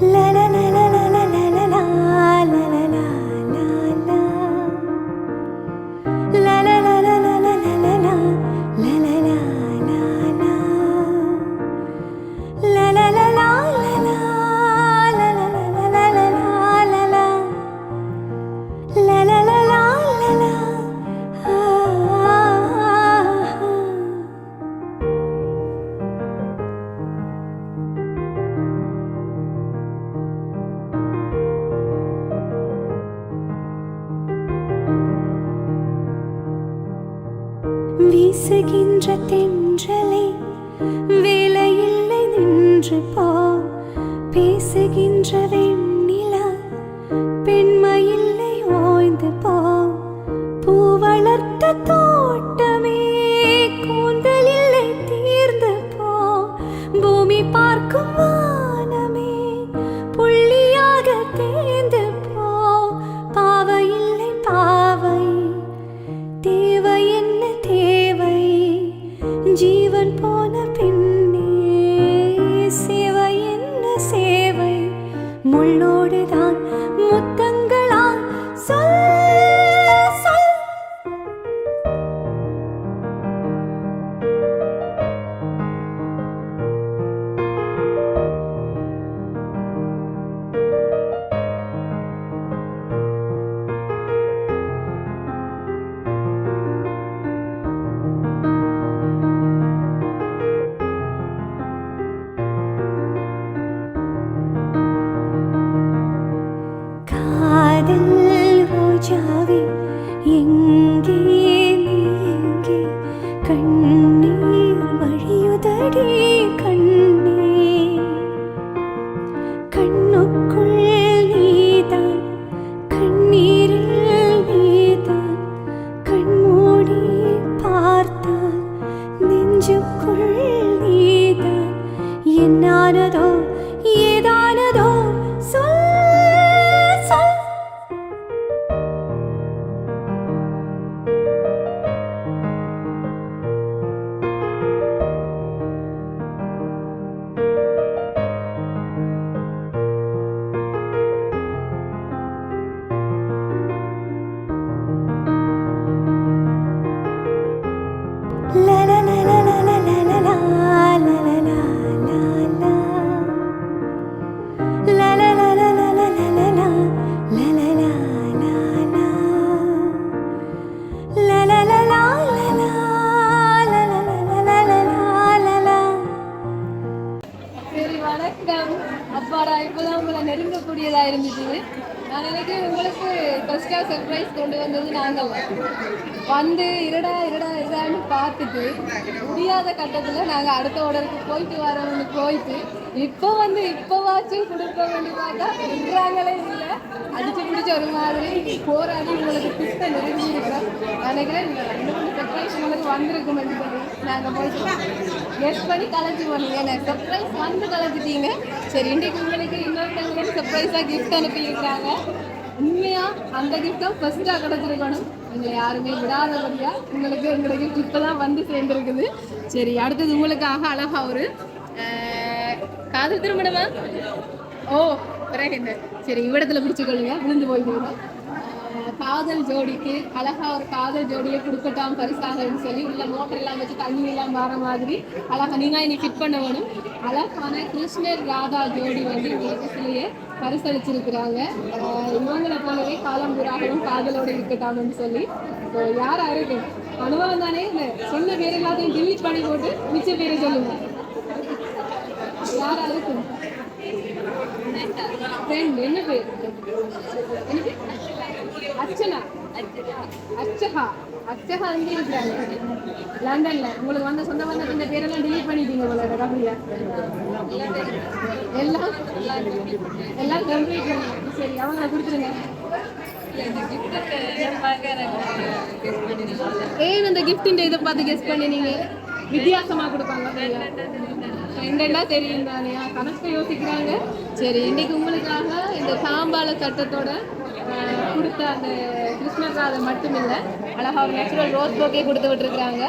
la la la la வீசுகின்ற தென்றலே வேலையில்லை நின்று போ. பேசுகின்ற வெண்ணிலா பெண்மையில்லை ஓய்ந்து போ. பூ வளர்த்த தோட்டமே என்னானதோ ஏதானதோ சொல் சொல் La la அப்பாடா இப்போதான் உங்களை நெருங்கக்கூடியதா இருந்துச்சு நான் நினைக்கிறேன் உங்களுக்கு ஃபர்ஸ்டா சர்ப்ரைஸ் கொண்டு வந்தது நாங்கள். வந்து இருடா இருடா இருடான்னு பார்த்துட்டு முடியாத கட்டத்தில் நாங்கள் அடுத்த ஆர்டருக்கு போயிட்டு வரோம்னு போயிட்டு இப்போ வந்து இப்போவாச்சும் கொடுக்க வேண்டி பார்த்தா விடுறாங்களே இல்லை. அடிச்சு பிடிச்ச ஒரு மாதிரி போராடி உங்களுக்கு பிஸ்த நெருங்கி இருக்கிறோம் நினைக்கிறேன் ரெண்டு மூணு சர்ப்ரைஸ் உங்களுக்கு வந்திருக்கும் சொல்லி நாங்கள் போயிட்டு கெஸ் பண்ணி கலைச்சி போனீங்க சர்ப்ரைஸ் வந்து கலைச்சிட்டீங்க சரி இன்றைக்கு அவங்களுக்கு இன்னொருத்தவங்களுக்கு சர்ப்ரைஸாக கிஃப்ட் அனுப்பியிருக்கிறாங்க உண்மையா அந்த கிஃப்டும் ஃபர்ஸ்ட்டாக கிடச்சிருக்கணும். நீங்கள் யாருமே விடாதபடியா உங்களுக்கு எங்களுக்கு இப்போ தான் வந்து சேர்ந்துருக்குது. சரி அடுத்தது உங்களுக்காக அழகா ஒரு காதல் திருமணமா? ஓ பிறகு என்ன? சரி இவ்விடத்தில் பிடிச்சிக்கொள்ளுங்க விழுந்து போயிடுங்க காதல் ஜோடிக்கு அழகா ஒரு காதல் ஜோடியை கொடுக்கட்டாம் பரிசாகன்னு சொல்லி உள்ள மோட்டர் எல்லாம் வச்சு தண்ணி எல்லாம் வர மாதிரி அழகா நீங்க இனி ஃபிட் பண்ண வேணும். அழகான கிருஷ்ணர் ராதா ஜோடி வந்து உலகத்திலேயே பரிசளிச்சிருக்கிறாங்க. இவங்களை போலவே காலம்புராகவும் காதலோடு இருக்கட்டாம்னு சொல்லி. இப்போ யாரா இருக்கு அனுபவம் தானே இல்லை. சொன்ன பேர் எல்லாத்தையும் டிலீட் பண்ணி போட்டு மிச்ச பேரை சொல்லுங்க. யாரா இருக்கும் ஃப்ரெண்ட் என்ன பேர்? அர்ச்சனா. அர்ச்சகா அர்ச்சகா இருக்கிறாங்க லண்டன்ல. உங்களுக்கு வந்த சொந்த வந்த இந்த பேரெல்லாம் delete பண்ணிட்டீங்க உங்களோட கம்பெனியா எல்லாம் எல்லாம் கம்ப்ளீட் சரி கொடுத்துருங்க. ஏன் அந்த கிஃப்டின் இதை பார்த்து கெஸ் பண்ணினீங்க வித்தியாசமா கொடுப்பாங்க ரெண்டெல்லாம் தெரியும் தானியா கணக்கு யோசிக்கிறாங்க. சரி இன்னைக்கு உங்களுக்காக இந்த சாம்பால சட்டத்தோட கொடுத்த அந்த கிருஷ்ணராதை மட்டும் இல்லை அழகாக ஒரு நேச்சுரல் ரோஸ் போக்கே கொடுத்து விட்டுருக்காங்க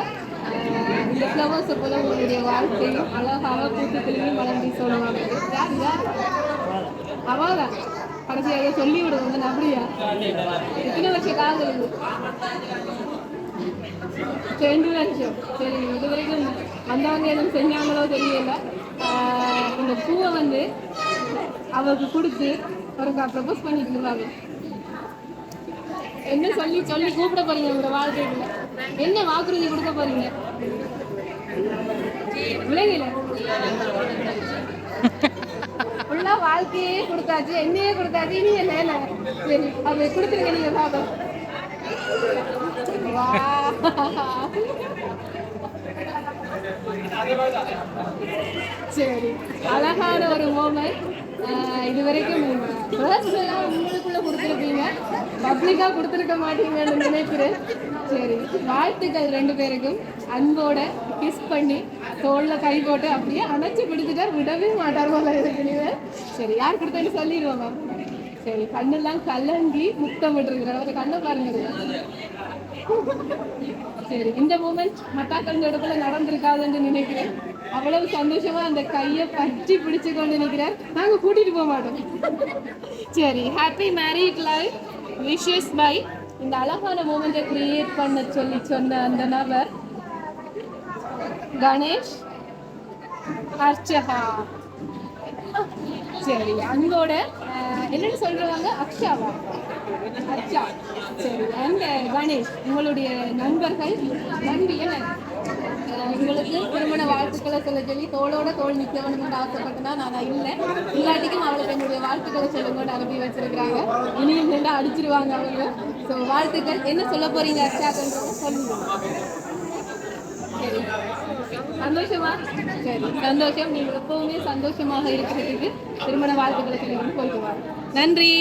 இந்த ஃப்ளவர்ஸை போல உங்களுடைய வாழ்க்கையும் அழகாக கூட்டு திரும்பி மலர்ந்து சொல்லுவாங்க. யார் யார்? அவாதான் கடைசியாக சொல்லி விடுவோம் அப்படியா? எத்தனை வருஷ காதல் ரெண்டு வருஷம் சரி இது வரைக்கும் வந்தவங்க எதுவும் செஞ்சாங்களோ தெரியல. ஆஹ் இந்த பூவை வந்து அவருக்கு கொடுத்து அவருக்கு ப்ரப்போஸ் பண்ணிட்டு இருந்தாங்க என்ன சொல்லி சொல்லி கூப்பிட போறீங்க உங்க வாழ்க்கையில? என்ன வாக்குறுதி கொடுக்க போறீங்க? விலகில ஃபுல்லா வாழ்க்கையே கொடுத்தாச்சு என்னையே கொடுத்தாச்சு இனி என்ன சரி அது கொடுத்துருங்க நீங்க பாப்பா சரி. அழகான ஒரு மூமெண்ட் இது வரைக்கும் பர்சனலாக உங்களுக்குள்ள கொடுத்துருக்கீங்க. பப்ளிக்காக கொடுத்துருக்க மாட்டீங்கன்னு நினைக்கிறேன். சரி வாழ்த்துக்கள் ரெண்டு பேருக்கும். அன்போட கிஸ் பண்ணி தோளில் கை போட்டு அப்படியே அணைச்சி பிடிச்சிட்டார். விடவே மாட்டார் போல இருக்கு. சரி யார் கொடுத்தேன்னு சொல்லிடுவோம் மேம். சரி கண்ணெல்லாம் கலங்கி முத்தம் விட்டுருக்குறாரு அவர் கண்ணை பாருங்க சரி இந்த மூமெண்ட் மத்தாக்கள் இடத்துல நடந்திருக்காதுன்னு நினைக்கிறேன். அவ்வளவு சந்தோஷமா அந்த கையை பற்றி பிடிச்சு கொண்டு நினைக்கிறார் நாங்க கூட்டிட்டு போக மாட்டோம். சரி happy married life wishes by இந்த அழகான மூமெண்ட்டை கிரியேட் பண்ண சொல்லி சொன்ன அந்த நபர் கணேஷ் அர்ச்சகா. சரி அங்கோட என்னன்னு சொல்றவங்க அக்ஷாவா? அக்ஷா. சரி அண்ட் கணேஷ் உங்களுடைய நண்பர்கள் நன்றி என்ன உங்களுக்கு திருமண வாழ்த்துக்களை சொல்ல சொல்லி தோளோட தோல் நிற்க வேணும்னு நான் இல்லை. இல்லாட்டிக்கும் அவளுக்கு என்னுடைய வாழ்த்துக்களை சொல்லுங்க அனுப்பி வச்சிருக்கிறாங்க. இனியும் நின்று அடிச்சிருவாங்க அவங்க. ஸோ வாழ்த்துக்கள். என்ன சொல்ல போறீங்க அக்ஷாக்குன்றத சொல்லுங்க. சரி. சந்தோஷமா? சரி சந்தோஷம். நீங்கள் எப்பவுமே சந்தோஷமாக இருக்கிறதுக்கு திருமண வாழ்த்துக்களை சொல்லி போயிட்டு வாங்க. நன்றி.